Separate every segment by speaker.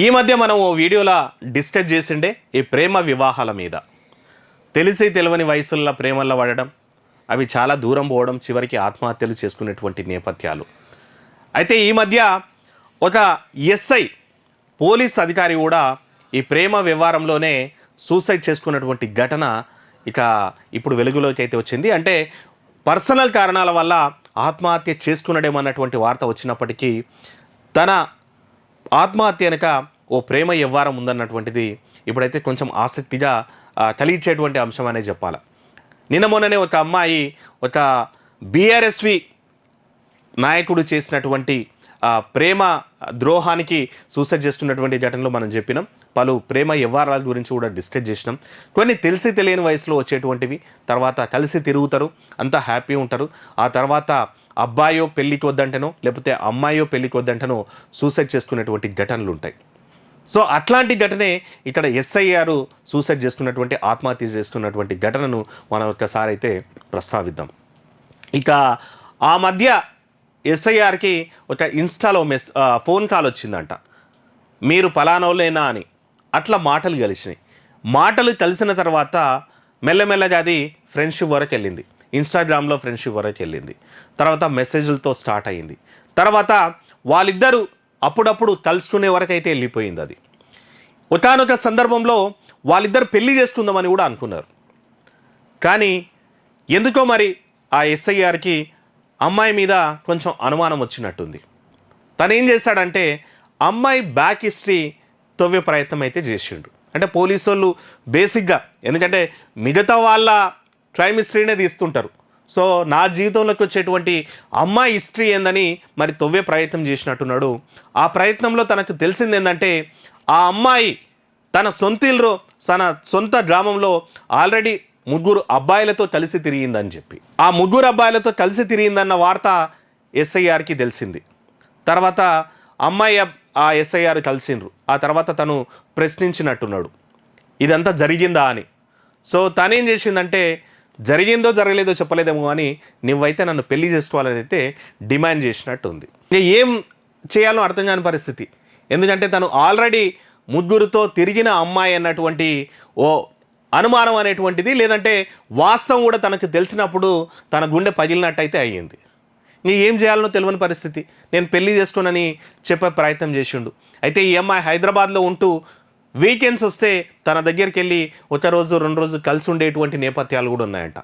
Speaker 1: ఈ మధ్య మనం ఓ వీడియోలో డిస్కస్ చేసిండే ఈ ప్రేమ వివాహాల మీద. తెలిసి తెలియని వయసుల్లో ప్రేమల్లో పడడం అవి చాలా దూరం పోవడం చివరికి ఆత్మహత్యలు చేసుకునేటువంటి నేపథ్యాలు. అయితే ఈ మధ్య ఒక ఎస్ఐ పోలీస్ అధికారి కూడా ఈ ప్రేమ వ్యవహారంలోనే సూసైడ్ చేసుకున్నటువంటి ఘటన ఇక ఇప్పుడు వెలుగులోకి అయితే వచ్చింది. అంటే పర్సనల్ కారణాల వల్ల ఆత్మహత్య చేసుకున్నడేమన్నటువంటి వార్త వచ్చినప్పటికీ తన ఆత్మహత్య వెనక ఓ ప్రేమ వ్యవహారం ఉందన్నటువంటిది ఇప్పుడైతే కొంచెం ఆసక్తిగా కలిగించేటువంటి అంశం అనే చెప్పాలి. నిన్న మొన్ననే ఒక అమ్మాయి ఒక బీఆర్ఎస్వి నాయకుడు చేసినటువంటి ప్రేమ ద్రోహానికి సూసైడ్ చేస్తున్నటువంటి ఘటనలో మనం చెప్పినాం. పలు ప్రేమ వ్యవహారాల గురించి కూడా డిస్కస్ చేసినాం. కొన్ని తెలిసి తెలియని వయసులో వచ్చేటువంటివి తర్వాత కలిసి తిరుగుతారు అంతా హ్యాపీ ఉంటారు. ఆ తర్వాత అబ్బాయో పెళ్ళికి వద్దంటనో లేకపోతే అమ్మాయో పెళ్ళికి వద్దంటనో సూసైడ్ చేసుకునేటువంటి ఘటనలు ఉంటాయి సో అట్లాంటి ఘటనే ఇక్కడ ఎస్ఐఆర్ సూసైడ్ చేసుకున్నటువంటి ఆత్మహత్య చేసుకున్నటువంటి ఘటనను మనం ఒక్కసారి అయితే ప్రస్తావిద్దాం. ఇక ఆ మధ్య ఎస్ఐఆర్కి ఒక ఇన్స్టాలో మెస్ ఫోన్ కాల్ వచ్చిందంట. మీరు పలానోలేనా అని. అట్లా మాటలు కలిసినాయి మాటలు కలిసిన తర్వాత మెల్లమెల్లగా అది ఫ్రెండ్షిప్ వరకు వెళ్ళింది ఇన్స్టాగ్రామ్లో ఫ్రెండ్షిప్ వరకు వెళ్ళింది. తర్వాత మెసేజ్లతో స్టార్ట్ అయ్యింది. తర్వాత వాళ్ళిద్దరూ అప్పుడప్పుడు కలుసుకునే వరకు అయితే వెళ్ళిపోయింది అది. ఒకానొక సందర్భంలో వాళ్ళిద్దరు పెళ్ళి చేసుకుందామని కూడా అనుకున్నారు. కానీ ఎందుకో మరి ఆ ఎస్ఐఆర్కి అమ్మాయి మీద కొంచెం అనుమానం వచ్చినట్టుంది. తను ఏం చేశాడంటే అమ్మాయి బ్యాక్ హిస్టరీ తవ్వే ప్రయత్నం అయితే చేసిండు. అంటే పోలీసు వాళ్ళు బేసిక్గా ఎందుకంటే మిగతా వాళ్ళ క్రైమ్ హిస్టరీనే తీస్తుంటారు. సో నా జీవితంలోకి వచ్చేటువంటి అమ్మాయి హిస్టరీ ఏందని మరి తొవ్వే ప్రయత్నం చేసినట్టున్నాడు. ఆ ప్రయత్నంలో తనకు తెలిసింది ఏంటంటే ఆ అమ్మాయి తన సొంత తన సొంత గ్రామంలో ఆల్రెడీ ముగ్గురు అబ్బాయిలతో కలిసి తిరిగిందని చెప్పి. ఆ ముగ్గురు అబ్బాయిలతో కలిసి తిరిగిందన్న వార్త ఎస్ఐఆర్కి తెలిసింది. తర్వాత అమ్మాయి ఆ ఎస్ఐఆర్ కలిసిండ్రు. ఆ తర్వాత తను ప్రశ్నించినట్టున్నాడు. ఇదంతా జరిగిందా అని. సో తనేం చేసిందంటే జరిగిందో జరగలేదో చెప్పలేదేమో అని నువ్వైతే నన్ను పెళ్ళి చేసుకోవాలని అయితే డిమాండ్ చేసినట్టు ఉంది ఏం చేయాలో అర్థం కాని పరిస్థితి. ఎందుకంటే తను ఆల్రెడీ ముగ్గురుతో తిరిగిన అమ్మాయి అన్నటువంటి ఓ అనుమానం అనేటువంటిది లేదంటే వాస్తవం కూడా తనకు తెలిసినప్పుడు తన గుండె పగిలినట్టయితే అయ్యింది. నీ ఏం చేయాలనో తెలియని పరిస్థితి. నేను పెళ్ళి చేసుకోనని చెప్పే ప్రయత్నం చేసిండు. అయితే ఈ అమ్మాయి హైదరాబాద్లో ఉంటూ వీకెండ్స్ వస్తే తన దగ్గరికి వెళ్ళి ఒక రోజు రెండు రోజులు కలిసి ఉండేటువంటి నేపథ్యాలు కూడా ఉన్నాయంట.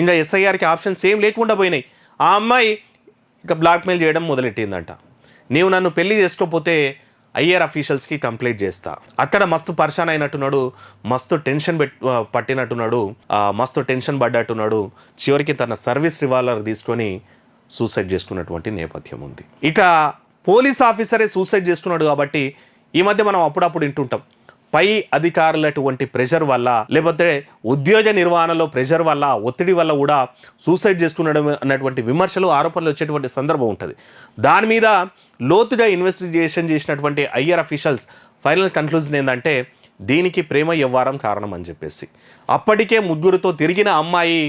Speaker 1: ఇంకా ఎస్ఐఆర్కి ఆప్షన్స్ ఏం లేకుండా పోయినాయి. ఆ అమ్మాయి ఇక బ్లాక్మెయిల్ చేయడం మొదలెట్టిందంట. నీవు నన్ను పెళ్ళి చేసుకోకపోతే ఐఆర్ అఫీషియల్స్కి కంప్లైంట్ చేస్తా. అక్కడ మస్తు పర్షాన్ అయినట్టున్నాడు మస్తు టెన్షన్ పెట్ పట్టినట్టున్నాడు మస్తు టెన్షన్ పడ్డట్టున్నాడు. చివరికి తన సర్వీస్ రివాల్వర్ తీసుకొని సూసైడ్ చేసుకున్నటువంటి నేపథ్యం ఉంది. ఇక పోలీస్ ఆఫీసరే సూసైడ్ చేసుకున్నాడు కాబట్టి ఈ మధ్య మనం అప్పుడప్పుడు వింటుంటాం. పై అధికారులటువంటి ప్రెషర్ వల్ల లేకపోతే ఉద్యోగ నిర్వహణలో ప్రెషర్ వల్ల ఒత్తిడి వల్ల కూడా సూసైడ్ చేసుకునడం అన్నటువంటి విమర్శలు ఆరోపణలు వచ్చేటువంటి సందర్భం ఉంటుంది. దాని మీద లోతుగా ఇన్వెస్టిగేషన్ చేసినటువంటి ఐఆర్ అఫీషియల్స్ ఫైనల్ కన్క్లూజన్ ఏంటంటే దీనికి ప్రేమ వ్యవహారం కారణం అని చెప్పేసి. అప్పటికే ముగ్గురుతో తిరిగిన అమ్మాయి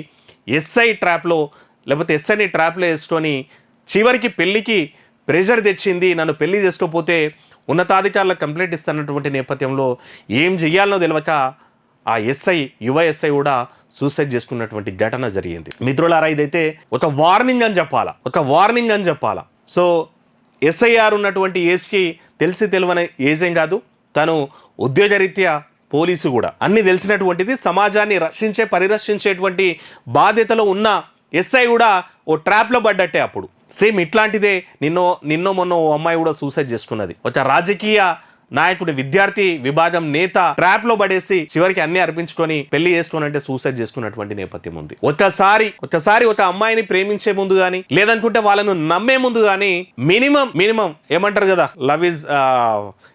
Speaker 1: ఎస్ఐ ట్రాప్లో లేకపోతే ఎస్ఐని ట్రాప్లో వేసుకొని చివరికి పెళ్ళికి ప్రెషర్ తెచ్చింది నన్ను పెళ్ళి చేసుకోకపోతే ఉన్నతాధికారులకు కంప్లైంట్ ఇస్తున్నటువంటి నేపథ్యంలో ఏం చేయాలనో తెలియక ఆ ఎస్ఐ యువ ఎస్ఐ కూడా సూసైడ్ చేసుకున్నటువంటి ఘటన జరిగింది. మిత్రులారా ఇదైతే ఒక వార్నింగ్ అని చెప్పాలా? ఒక వార్నింగ్ అని చెప్పాలా? సో ఎస్ఐఆర్ ఉన్నటువంటి ఏజ్కి తెలిసి తెలియని ఏజ్ ఏం కాదు. తను ఉద్యోగరీత్యా పోలీసు కూడా. అన్ని తెలిసినటువంటిది సమాజాన్ని రక్షించే పరిరక్షించేటువంటి బాధ్యతలో ఉన్న ఎస్ఐ కూడా ఓ ట్రాప్లో పడ్డట్టే అప్పుడు. సేమ్ ఇట్లాంటిదే నిన్నో నిన్నో మొన్న ఓ అమ్మాయి కూడా సూసైడ్ చేసుకున్నది. ఒక రాజకీయ నాయకుడి విద్యార్థి విభాగం నేత ట్రాప్లో పడేసి చివరికి అన్ని అర్పించుకొని పెళ్ళి చేసుకుని అంటే సూసైడ్ చేసుకున్నటువంటి నేపథ్యం ఉంది. ఒకసారి ఒక్కసారి ఒక అమ్మాయిని ప్రేమించే ముందు గానీ లేదనుకుంటే వాళ్ళను నమ్మే ముందు గానీ మినిమం మినిమం ఏమంటారు కదా లవ్ ఇస్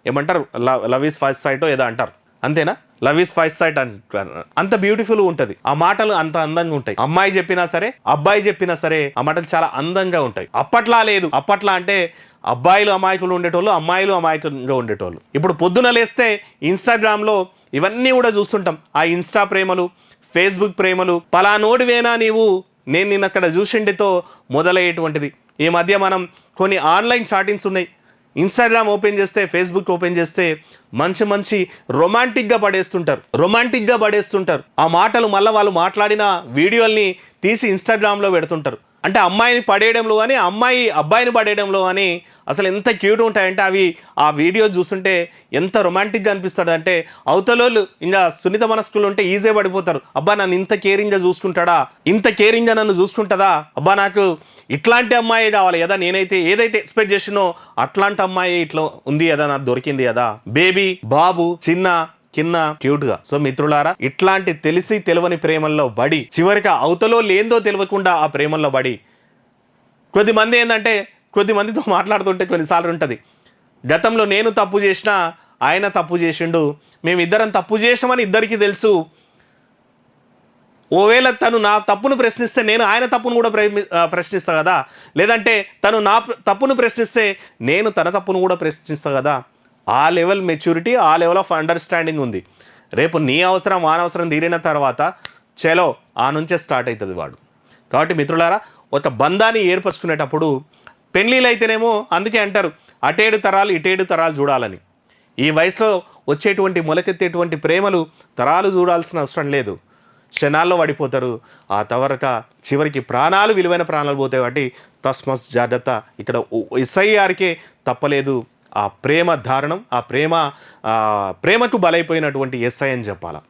Speaker 1: ఏమంటారు లవ్ ఇస్ ఫస్ట్ సైట్ ఏదో అంటారు. అంతేనా? లవ్ ఇస్ ఫస్ట్ సైట్ అంటారు అంత బ్యూటిఫుల్ ఉంటది. ఆ మాటలు అంత అందంగా ఉంటాయి. అమ్మాయి చెప్పినా సరే అబ్బాయి చెప్పినా సరే ఆ మాటలు చాలా అందంగా ఉంటాయి. అప్పట్లా లేదు. అప్పట్లా అంటే అబ్బాయిలు అమాయకులు ఉండేటోళ్ళు అమ్మాయిలు అమాయకులుగా ఉండేటోళ్ళు. ఇప్పుడు పొద్దున లేస్తే ఇన్స్టాగ్రామ్లో ఇవన్నీ కూడా చూస్తుంటాం. ఆ ఇన్స్టా ప్రేమలు ఫేస్బుక్ ప్రేమలు పలానోడివేనా నీవు? నేను నిన్న అక్కడ చూసిండితో మొదలయ్యేటువంటిది. ఈ మధ్య మనం కొన్ని ఆన్లైన్ చాటింగ్స్ ఉన్నాయి. ఇన్స్టాగ్రామ్ ఓపెన్ చేస్తే ఫేస్బుక్ ఓపెన్ చేస్తే మంచి మంచి రొమాంటిక్గా పడేస్తుంటారు. రొమాంటిక్గా పడేస్తుంటారు. ఆ మాటలు మళ్ళీ వాళ్ళు మాట్లాడిన వీడియోల్ని తీసి ఇన్స్టాగ్రామ్లో పెడుతుంటారు. అంటే అమ్మాయిని పడేయడంలో కానీ అమ్మాయి అబ్బాయిని పడేయడంలో కానీ అసలు ఎంత క్యూట్ ఉంటాయంటే అవి ఆ వీడియో చూస్తుంటే ఎంత రొమాంటిక్గా అనిపిస్తాడు అంటే అవతలోళ్ళు ఇంకా సున్నిత మనస్కులు ఉంటే ఈజీ పడిపోతారు. అబ్బా నన్ను ఇంత కేరింగ్గా చూసుకుంటాడా? ఇంత కేరింగ్గా నన్ను చూసుకుంటుందా? అబ్బా నాకు ఇట్లాంటి అమ్మాయి కావాలి కదా నేనైతే ఏదైతే ఎక్స్పెక్ట్ చేసినో అట్లాంటి అమ్మాయి ఇట్లా ఉంది కదా నాకు దొరికింది కదా. బేబీ బాబు చిన్న కింద క్యూట్గా. సో మిత్రులారా ఇట్లాంటి తెలిసి తెలివని ప్రేమల్లో పడి చివరికి అవతలో లేందో తెలియకుండా ఆ ప్రేమల్లో పడి కొద్దిమంది ఏంటంటే కొద్దిమందితో మాట్లాడుతుంటే కొన్నిసార్లు ఉంటుంది. గతంలో నేను తప్పు చేసినా ఆయన తప్పు చేసిండు మేమిద్దరం తప్పు చేసామని ఇద్దరికీ తెలుసు. ఓవేళ తను నా తప్పును ప్రశ్నిస్తే నేను ఆయన తప్పును కూడా ప్రేమి- ప్రశ్నిస్తా కదా. లేదంటే తను నా తప్పును ప్రశ్నిస్తే నేను తన తప్పును కూడా ప్రశ్నిస్తా కదా. ఆ లెవెల్ మెచ్యూరిటీ ఆ లెవెల్ ఆఫ్ అండర్స్టాండింగ్ ఉంది. రేపు నీ అవసరం వానవసరం తీరిన తర్వాత చలో ఆ నుంచే స్టార్ట్ అవుతుంది వాడు. కాబట్టి మిత్రులారా ఒక బంధాన్ని ఏర్పరచుకునేటప్పుడు పెళ్ళిళ్ళు అయితేనేమో అందుకే అంటారు అటేడు తరాలు ఇటేడు తరాలు చూడాలని. ఈ వయసులో వచ్చేటువంటి మొలకెత్తేటువంటి ప్రేమలు తరాలు చూడాల్సిన అవసరం లేదు. క్షణాల్లో పడిపోతారు ఆ తవరక చివరికి ప్రాణాలు విలువైన ప్రాణాలు పోతాయి కాబట్టి తస్మస్ జాగ్రత్త. ఇక్కడ ఎస్ఐఆర్కే తప్పలేదు. ఆ ప్రేమ ధారణం ఆ ప్రేమ ప్రేమకు బలైపోయినటువంటి ఎస్ఐ అని చెప్పాలా?